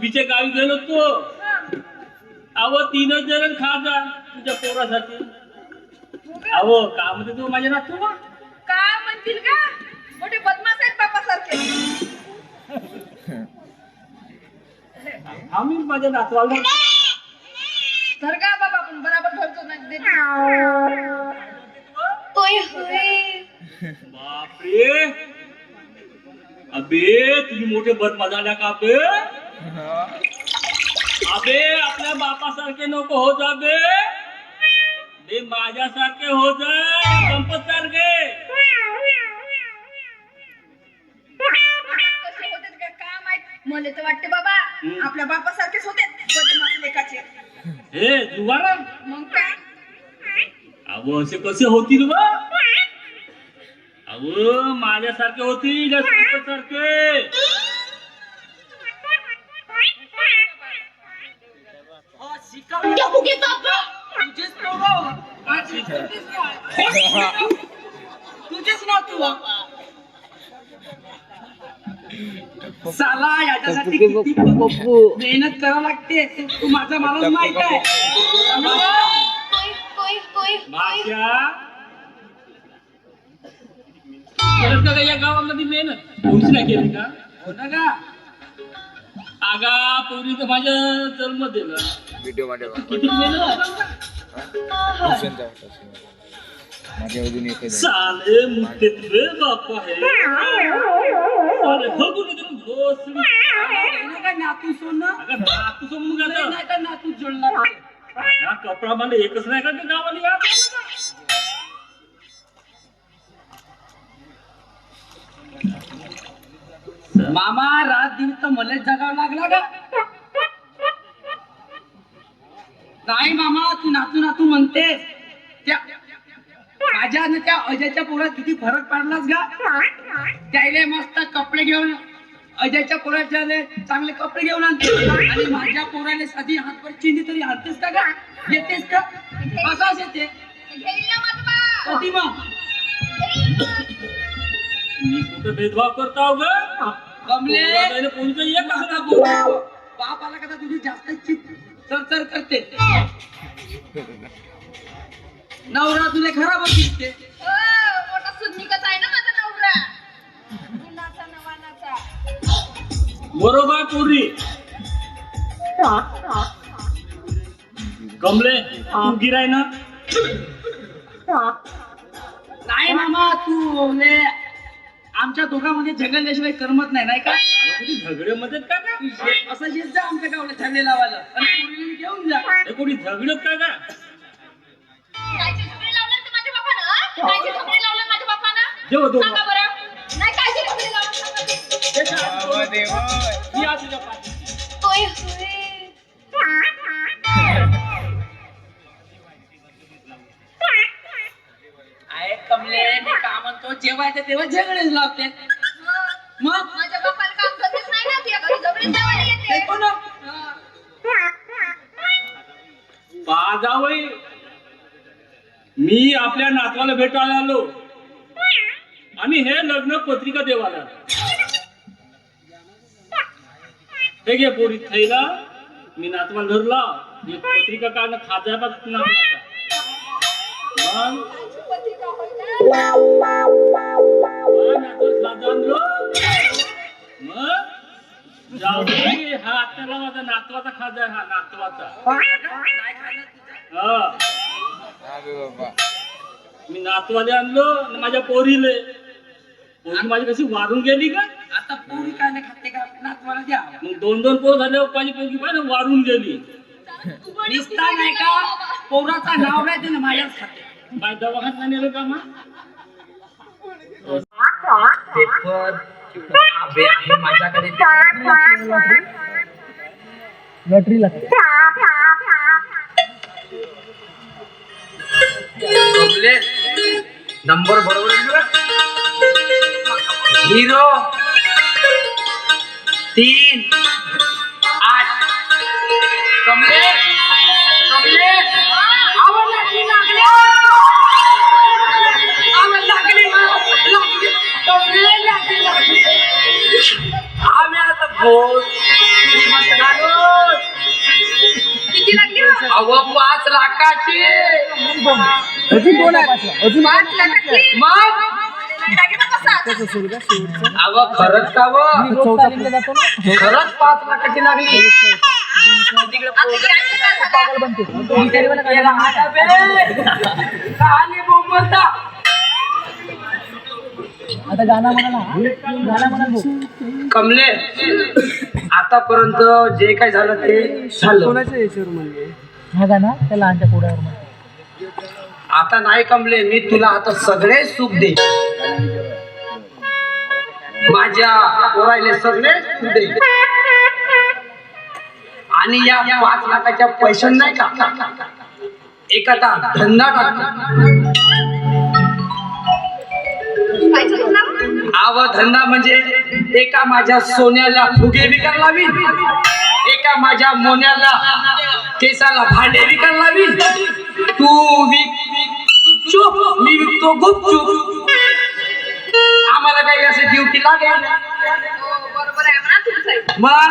सुलभीच्या गावी गेलो तो. अहो तीनच जण खा जा. तुझ्या पोरासाठी का? अहो का म्हणते तू माझ्या नातू ना काय म्हणतील का? मोठे बदमाश आहेत बापा सारखे आम्ही माझ्या नातवाला तर का बाबा पण बराबर ठरतो नाही देत. तोय होय. बापरे. अबे तुम्ही मोठे बदमाश झाल्या का बे अबे आपल्या बापासारखे नको हो जा बे. बे माझ्यासारखे हो जा. संपत सारखे कसे होते का काय माहीत? मला तर वाटते बाबा हम्म. आपल्या बापा सारखेच होते बदमाश लेकाचे. हे जुवारा मग काय? अहो असे कसे होतील बा? अहो माझ्यासारखे होतील या संपत सारखे? तुझेच ना तू साला याच्यासाठी किती मेहनत करावं लागते. ते माझा मला माहीत आहे. माश्या खरंच का या गावामध्ये मेहनत? कोणीच नाही केली का? हो ना का? आगा पोरी तर माझ्या जन्म दिला व्हिडिओमध्ये किती मेहनत माझ्या अजून एक साले तुझे बाप आहे. साले बघू नये तुम्ही भोसडी. नाही का नातू सोडणं अगं नातू. नाही का नातू जोडणार हा कपडा मला एकच नाही का ते गावाला या मामा रात दिवस तर मलाच जगावं लागला का नाही मामा तू नातू नातू म्हणतेस. त्या माझ्या आणि त्या अजयच्या पोरात किती फरक पडलाच का त्याले मस्त कपडे घेऊन अजयच्या पोराच्या चांगले कपडे घेऊन आणते. आणि माझ्या पोराने साधी हातवर चिंदी तरी आणतेस का गा? येतेस का? असाच येते? कधी मग मी कुठं भेदभाव करतो ग? कमले कोणतं एक बाप आला का तुझी जास्त चित चरचर करते. नवरा तुला खराब दिसते ओ, मोठा सुन्निकच आहे ना माझा नवरा. गुणाचा नवानाचा. बरोबर पोरी. कमले तू गिराय ना. नाही मामा तू ले आमच्या दोघांमध्ये झगडल्याशिवाय करमत नाही नाही का? झगड्यामध्ये का का तू असं येत जा आमच्या गावाला छाने लावायला आणि पोरीला घेऊन जा. हे कोणी झगडत का का कायचे झगडे लावले ते माझ्या बापानं? कायचे झगडे लावले माझ्या बापानं? जेव्हा दोघं- सांगा बरं. नाही कायचे झगडे लावले सांगा ते. काय? या तुझ्या पाठी. होय होय. मी का म्हणतो जेव्हा येते तेव्हा झगडेच लावते. मग? माझ्या बापाला काम करतेच नाही ना तुझ्या घरी येते. कोण? हं. पहा जावई मी आपल्या नातवाला भेटायला आलो. आणि हे लग्न पत्रिका देवाला. हे घे पोरी थैला. मी नातवा धरला. पत्रिका काढणं खाजा. मग? ना? हा, हा माझा नातवाचा खाजा हा. हा? मी नातवाले आणलो आणि माझ्या पोरीले. पोरी माझी कशी वारून गेली का? आता पोरी काय नाही खाते का? नातवाला द्या. मग दोन दोन पोर झाल्यावर माझी पोरगी पाहिजे वारून गेली. निसता नाही का? पोराचा नाव नाही त्यानं माझ्याच खाते. बाय दवाखान्यात नाही नेलं का मग पेपर अबे आहे माझ्याकडे लॉटरी नंबर बरोबर झिरो तीन आठ. कमले कमले लाखाची. पाच लाखाची. मग? अव खरंच का व खरंच पाच लाखाची लागली. आता ही आणली का दादा? याला हाता बे. खाली बोंबलता. कमले आतापर्यंत जे काय झालं ते आता नाही कमले मी तुला आता सगळे सुख दे माझ्या पोरायले सगळे सुख दे आणि या पाच लाखाच्या पैशां नाही का एखादा धंदा टाक आवधंदा धंदा म्हणजे एका माझ्या सोन्याला फुगे विकायला लावी. एका माझ्या मोन्याला केसाला भांडे विकायला लावी. तू विक चुप मी विकतो गुपचूप. आम्हाला काही असं ड्युटी लागेल बरोबर आहे म्हणा तुमचं मग